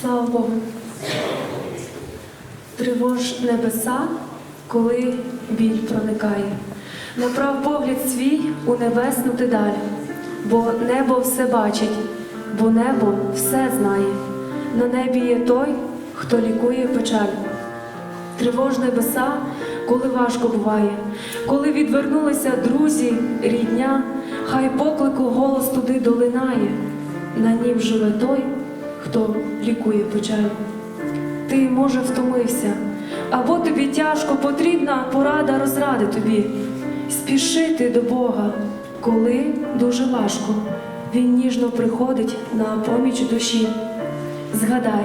Слава Богу. Тривож небеса, коли біль проникає. Направ погляд свій у небесну ти далі, бо небо все бачить, бо небо все знає. На небі є той, хто лікує печаль. Тривож небеса, коли важко буває, коли відвернулися друзі, рідня, хай поклику голос туди долинає. На нім живе той, хто лікує печаль. Ти, може, втомився, або тобі тяжко потрібна порада розради тобі. Спішити до Бога, коли дуже важко. Він ніжно приходить на поміч душі. Згадай,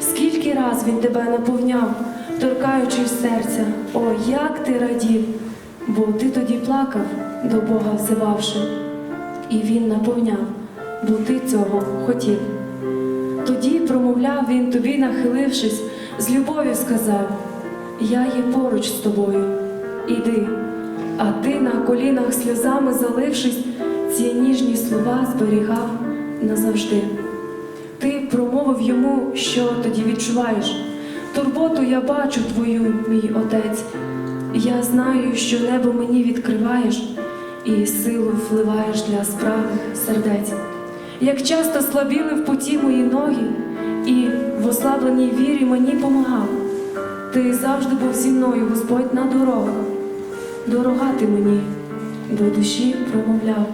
скільки раз він тебе наповняв, торкаючись серця, о, як ти радів, бо ти тоді плакав, до Бога взивавши, і він наповняв, бо ти цього хотів. Тоді промовляв він тобі, нахилившись, з любов'ю сказав: Я є поруч з тобою, іди. А ти на колінах сльозами залившись, ці ніжні слова зберігав назавжди. Ти промовив йому, що тоді відчуваєш. Турботу я бачу твою, мій отець. Я знаю, що небо мені відкриваєш і силу вливаєш для справних сердець. Як часто слабіли в путі мої ноги, і в ослабленій вірі мені помагав. Ти завжди був зі мною, Господь, на дорогах. Дорога ти мені, до душі промовляв.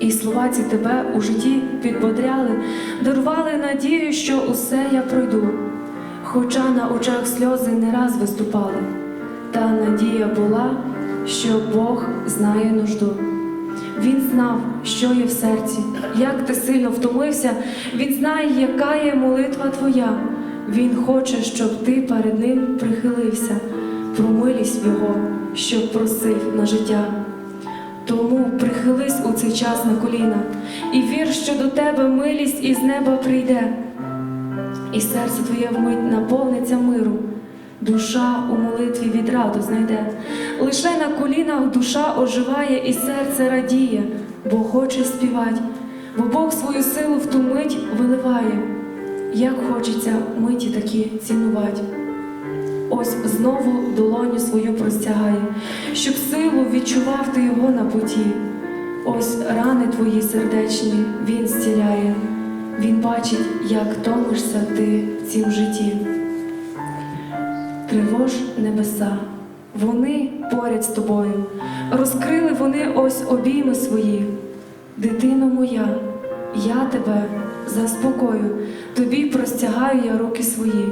І слова ці тебе у житті підбодряли, дарували надію, що усе я пройду. Хоча на очах сльози не раз виступали, та надія була, що Бог знає нужду. Він знав, що є в серці, як ти сильно втомився, він знає, яка є молитва твоя. Він хоче, щоб ти перед ним прихилився, про милість його, щоб просив на життя. Тому прихились у цей час на коліна. І вір, що до тебе милість із неба прийде, і серце твоє вмить наповниться миру, душа у молитві відраду знайде. Лише на колінах душа оживає і серце радіє, бо хоче співать, бо Бог свою силу в ту мить виливає, як хочеться миті такі цінувати. Ось знову долоню свою простягає, щоб силу відчував ти його на путі. Ось рани твої сердечні він зціляє, він бачить, як томишся ти в цім житті. Тривож небеса, вони поряд з тобою, розкрили вони ось обійми свої. Дитино моя, я тебе заспокою, тобі простягаю я руки свої.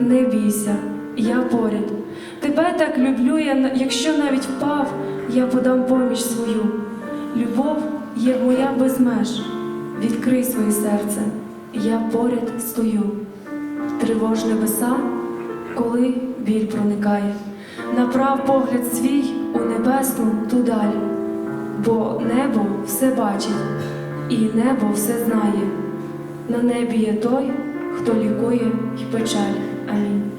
Не бійся, я поряд. Тебе так люблю, я, якщо навіть впав, я подам поміч свою. Любов є моя без меж. Відкрий своє серце, я поряд стою. Тривож небеса, коли біль проникає, направ погляд свій у небесну тудаль, бо небо все бачить, і небо все знає. На небі є той, хто лікує й печаль. Амінь.